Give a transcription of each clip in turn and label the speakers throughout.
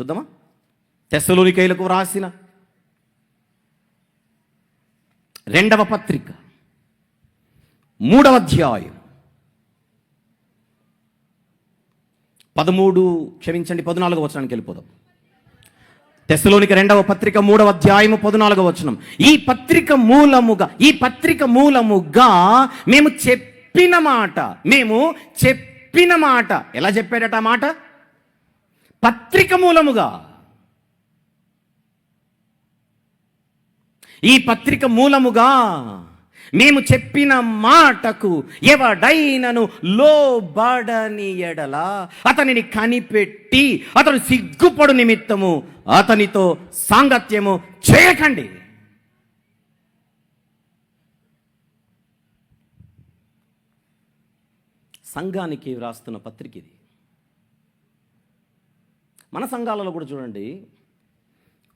Speaker 1: చూద్దామా? తెస్సలోనికైలకు వ్రాసిన రెండవ పత్రిక మూడవ అధ్యాయం. పదమూడు క్షమించండి పద్నాలుగో వచనానికి వెళ్ళిపోదాం. తెస్సలోనికి రెండవ పత్రిక మూడవ అధ్యాయము పద్నాలుగవ వచనం. ఈ పత్రిక మూలముగా ఈ పత్రిక మూలముగా మేము చెప్పిన మాట మేము చెప్పిన మాట. ఎలా చెప్పాడట మాట? పత్రిక మూలముగా. ఈ పత్రిక మూలముగా మేము చెప్పిన మాటకు ఎవడైనను లోబడని ఎడల అతనిని కనిపెట్టి అతను సిగ్గుపడు నిమిత్తము అతనితో సాంగత్యము చేయకండి. సంఘానికి వ్రాస్తున్న పత్రిక ఇది. మన సంఘాలలో కూడా చూడండి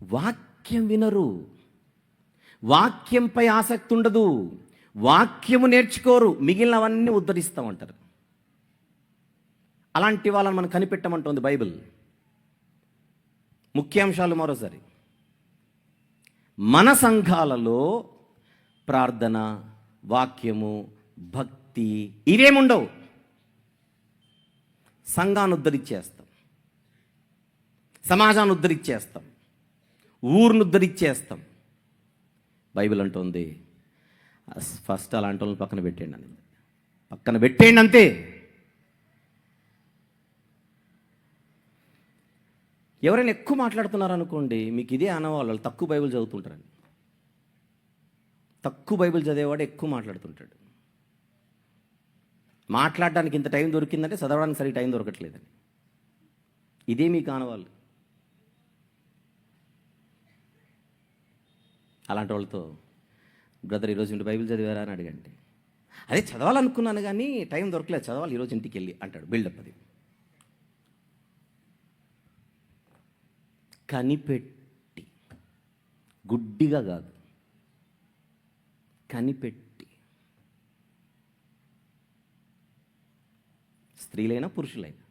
Speaker 1: వాక్యం వినరు. వాక్యంపై ఆసక్తి ఉండదు. వాక్యము నేర్చుకోరు. మిగిలినవన్నీ ఉద్ధరిస్తామంటారు. అలాంటి వాళ్ళని మనం కనిపెట్టమంటుంది బైబిల్. ముఖ్యాంశాలు మరోసారి. మన సంఘాలలో ప్రార్థన వాక్యము భక్తి ఇవేముండవు. సంఘాన్ని ఉద్ధరించేస్తాం. సమాజాన్ని ఉద్ధరించేస్తాం. ఊరిని ఉద్ధరించేస్తాం. బైబిల్ అంటుంది ఫస్ట్ అలాంటి వాళ్ళని పక్కన పెట్టేయండి అని. పక్కన పెట్టేయండి అంతే. ఎవరైనా ఎక్కువ మాట్లాడుతున్నారు అనుకోండి మీకు ఇదే అనవాళ్ళు తక్కువ బైబిల్ చదువుతుంటారని. తక్కువ బైబిల్ చదివేవాడు ఎక్కువ మాట్లాడుతుంటాడు. మాట్లాడడానికి ఇంత టైం దొరికిందంటే చదవడానికి సరిగ్గా టైం దొరకట్లేదని. ఇదే మీకు ఆనవాళ్ళు. అలాంటి వాళ్ళతో బ్రదర్ ఈరోజు ఇంటి బైబిల్ చదివారా? అని అడిగండి అదే చదవాలనుకున్నాను కానీ టైం దొరకలేదు చదవాలి ఈరోజు ఇంటికి వెళ్ళి అంటాడు బిల్డప్ అది. కనిపెట్టి గుడ్డిగా కాదు కనిపెట్టి. స్త్రీలైనా పురుషులైనా